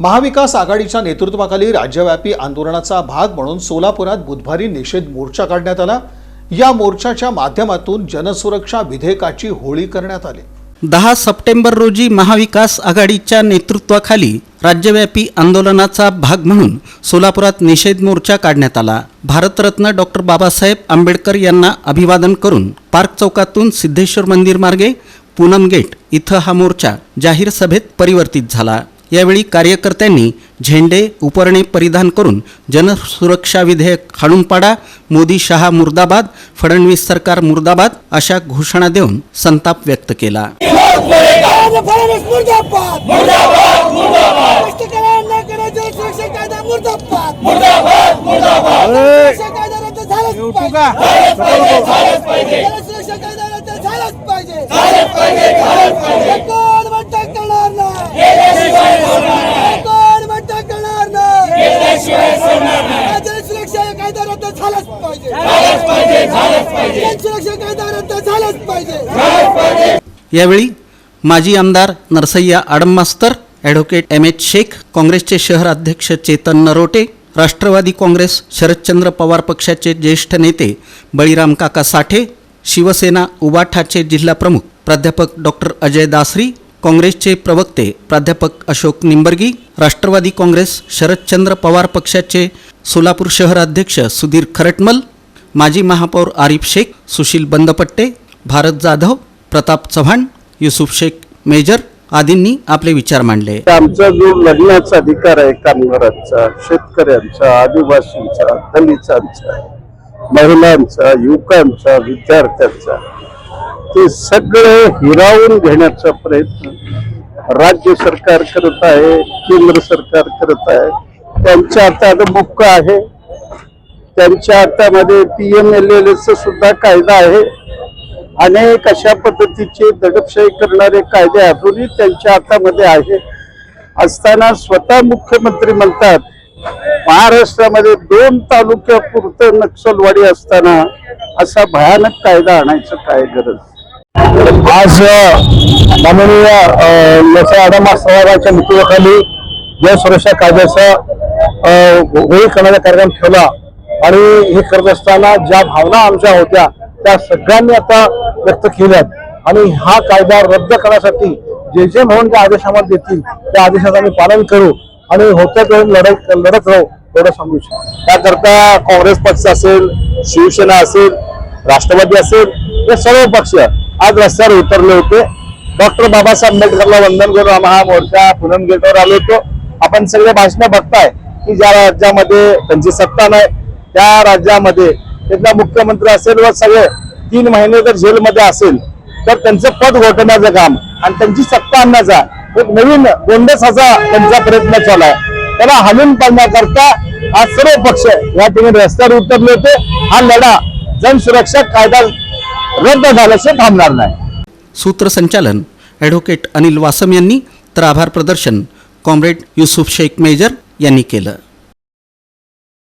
महाविकास आघाडीच्या नेतृत्वाखाली राज्यव्यापी आंदोलनाचा भाग म्हणून सोलापुरात बुधवारी निषेध मोर्चा काढण्यात आला. या मोर्चाच्या माध्यमातून जनसुरक्षा विधेयकाची होळी करण्यात आली. दहा सप्टेंबर रोजी महाविकास आघाडीच्या नेतृत्वाखाली राज्यव्यापी आंदोलनाचा भाग म्हणून सोलापुरात निषेध मोर्चा काढण्यात आला. भारतरत्न डॉक्टर बाबासाहेब आंबेडकर यांना अभिवादन करून पार्क चौकातून सिद्धेश्वर मंदिर मार्गे पूनम गेट इथं हा मोर्चा जाहीर सभेत परिवर्तित झाला. यावेळी कार्यकर्त्यांनी झेंडे उपरणे परिधान करून जनसुरक्षा विधेयक हाणून पाडा मोदी शहा मुर्दाबाद फडणवीस सरकार मुर्दाबाद अशा घोषणा देऊन संताप व्यक्त केला. झालंच पाहिजे मुर्दाबाद मुर्दाबाद मुर्दाबाद कष्ट करा न करा जनसुरक्षा कायदा मुर्दाबाद मुर्दाबाद मुर्दाबाद जनसुरक्षा कायदा रद्द झालाच पाहिजे जनसुरक्षा कायदा रद्द झालाच पाहिजे झालाच पाहिजे कोण म्हणता करणार नाही कोण म्हणता करणार नाही जनसुरक्षा कायदा रद्द झालाच पाहिजे झालाच पाहिजे झालाच पाहिजे जनसुरक्षा कायदा रद्द झालाच पाहिजे. यावेळी माजी आमदार नरसय्या आडम मास्तर ॲडव्होकेट एम एच शेख काँग्रेसचे शहर अध्यक्ष चेतन नरोटे राष्ट्रवादी काँग्रेस शरदचंद्र पवार पक्षाचे ज्येष्ठ नेते बळीराम काका साठे शिवसेना उबाठाचे जिल्हाप्रमुख प्राध्यापक डॉक्टर अजय दासरी काँग्रेसचे प्रवक्ते प्राध्यापक अशोक निंबर्गी राष्ट्रवादी काँग्रेस शरदचंद्र पवार पक्षाचे सोलापूर शहर अध्यक्ष सुधीर खरटमल माजी महापौर आरिफ शेख सुशील बंदपट्टे भारत जाधव प्रताप चव्हाण युसुफ शेख मेजर आदींनी आपले विचार मांडले. आमचा जो लढण्याचा अधिकार आहे कामगारांचा शेतकऱ्यांचा आदिवासींचा दलितांचा महिलांचा युवकांचा विद्यार्थ्यांचा ते सगळं हिरावून घेण्याचा प्रयत्न राज्य सरकार करत आहे केंद्र सरकार करत आहे. त्यांच्या हातात बुक्क आहे. त्यांच्या हातामध्ये P M L L S सुद्धा कायदा आहे. अनेक अशा पद्धतीचे दडपशाही करणारे कायदे अजूनही त्यांच्या हातामध्ये आहे. असताना स्वतः मुख्यमंत्री म्हणतात महाराष्ट्रामध्ये दोन तालुक्यापुरतं नक्षलवाडी असताना असा भयानक कायदा आणायचं काय गरज? आज माननीय लसा आडम साहेबांच्या नेतृत्वाखाली जल सुरक्षा कायद्याचा होळी करण्याचा कार्यक्रम ठेवला. आणि हे करत असताना ज्या भावना आमच्या होत्या त्या सगळ्यांनी आता व्यक्त केल्यात. आणि हा कायदा रद्द करण्यासाठी जे जे म्हणून जे आदेश आम्हाला देतील त्या आदेशाचं आम्ही पालन करू. आणि होत्या वेळी लढत लढत राहू एवढं सांगू शकतो त्याकरता काँग्रेस पक्ष असेल शिवसेना असेल राष्ट्रवादी असेल हे सर्व पक्ष आज रस्त्यावर उतरले होते. डॉक्टर बाबासाहेब आंबेडकरला वंदन करून आम्ही हा मोर्चा पुनम गेटवर आलो होतो. आपण सगळे भाषणं बघताय की ज्या राज्यामध्ये त्यांची सत्ता नाही त्या राज्यामध्ये त्यातला मुख्यमंत्री असेल व सगळे तीन महिने जर जेलमध्ये असेल तर त्यांचं पद घोटण्याचं काम आणि त्यांची सत्ता आणण्याचा एक नवीन गोंडसाचा त्यांचा प्रयत्न चालू आहे. त्याला हलून पाडण्याकरता आज सर्व पक्ष या ठिकाणी रस्त्यावर उतरले होते. हा लढा जनसुरक्षा कायदा रद्द झाल्याशिवाय थांबणार नाही. सूत्रसंचालन ॲडव्होकेट अनिल वासम यांनी तर आभार प्रदर्शन कॉम्रेड युसुफ शेख मेजर यांनी केलं.